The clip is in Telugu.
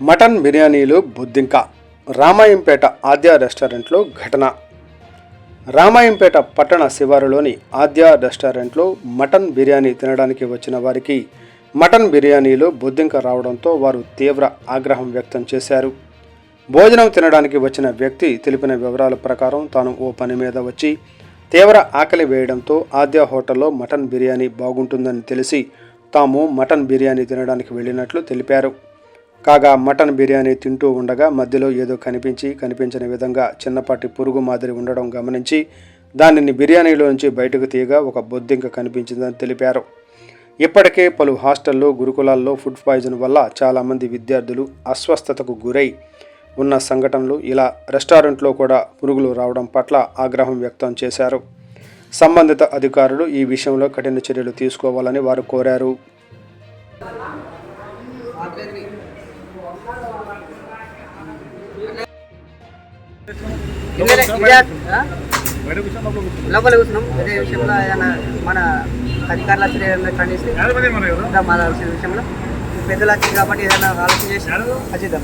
మటన్ బిర్యానీలు బొద్దింక రామాయంపేట ఆద్య రెస్టారెంట్లో ఘటన. రామాయంపేట పట్టణ శివారులోని ఆద్య రెస్టారెంట్లో మటన్ బిర్యానీ తినడానికి వచ్చిన వారికి మటన్ బిర్యానీలో బొద్దింక రావడంతో వారు తీవ్ర ఆగ్రహం వ్యక్తం చేశారు. భోజనం తినడానికి వచ్చిన వ్యక్తి తెలిపిన వివరాల ప్రకారం తాను ఓ పని మీద వచ్చి తీవ్ర ఆకలి వేయడంతో ఆద్య హోటల్లో మటన్ బిర్యానీ బాగుంటుందని తెలిసి తాము మటన్ బిర్యానీ తినడానికి వెళ్ళినట్లు తెలిపారు. కాగా మటన్ బిర్యానీ తింటూ ఉండగా మధ్యలో ఏదో కనిపించి కనిపించని విధంగా చిన్నపాటి పురుగు మాదిరి ఉండడం గమనించి దానిని బిర్యానీలో నుంచి బయటకు తీయగా ఒక బొద్దింక కనిపించిందని తెలిపారు. ఇప్పటికే పలు హాస్టల్లో గురుకులాల్లో ఫుడ్ పాయిజన్ వల్ల చాలామంది విద్యార్థులు అస్వస్థతకు గురై ఉన్న సంఘటనలు ఇలా రెస్టారెంట్లో కూడా పురుగులు రావడం పట్ల ఆగ్రహం వ్యక్తం చేశారు. సంబంధిత అధికారులు ఈ విషయంలో కఠిన చర్యలు తీసుకోవాలని వారు కోరారు. లోపల కూర్చున్నాం. ఇదే విషయంలో ఏదైనా మన అధికారుల చర్యలు ఖండిస్తే మన విషయంలో. పెద్దలు వచ్చింది కాబట్టి ఏదైనా ఆలోచన చేసి వచ్చిద్దాం